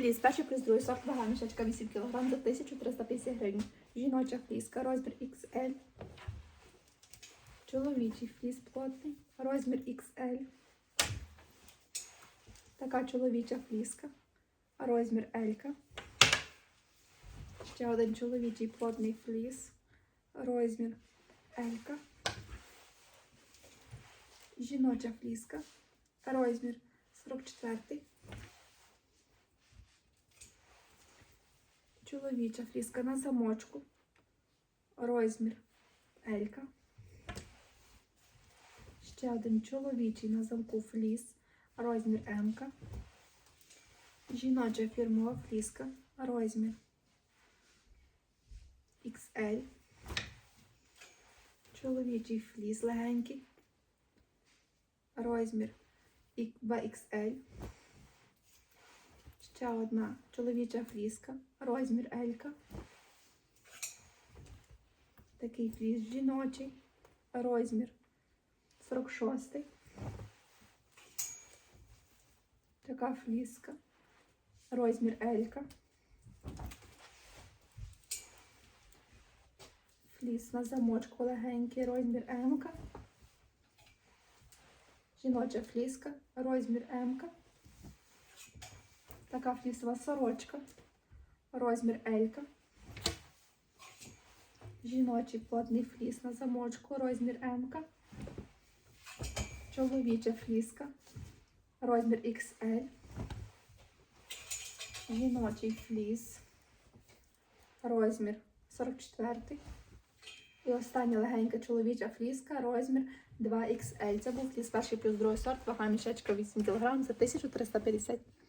Фліс, перший плюс другий сорт вага мішечка 8 кг за 1350 гривень. Жіноча фліска, розмір XL. Чоловічий фліс плотний, розмір XL. Така чоловіча фліска, розмір L. Ще один чоловічий плотний фліс, розмір L. Жіноча фліска, розмір 44. Чоловіча фліска на замочку. Розмір Елька. Ще один чоловічий на замку фліс. Розмір М. Жіноча фірмова фліска. Розмір XL. Чоловічий фліс легенький. Розмір 2XL. Ще одна чоловіча фліска, розмір Елька. Такий фліс жіночий, розмір 46. Така фліска, розмір Елька. Фліс на замочку легенький, розмір М. Жіноча фліска, розмір М. Така флісова сорочка. Розмір Елька. Жіночий плотний фліс на замочку. Розмір М. Чоловіча фліска. Розмір XL. Жіночий фліс. Розмір 44. І остання легенька чоловіча фліска. Розмір 2XL. Це був фліс перший плюс другий сорт. Вага мішечка 8 кг за 1350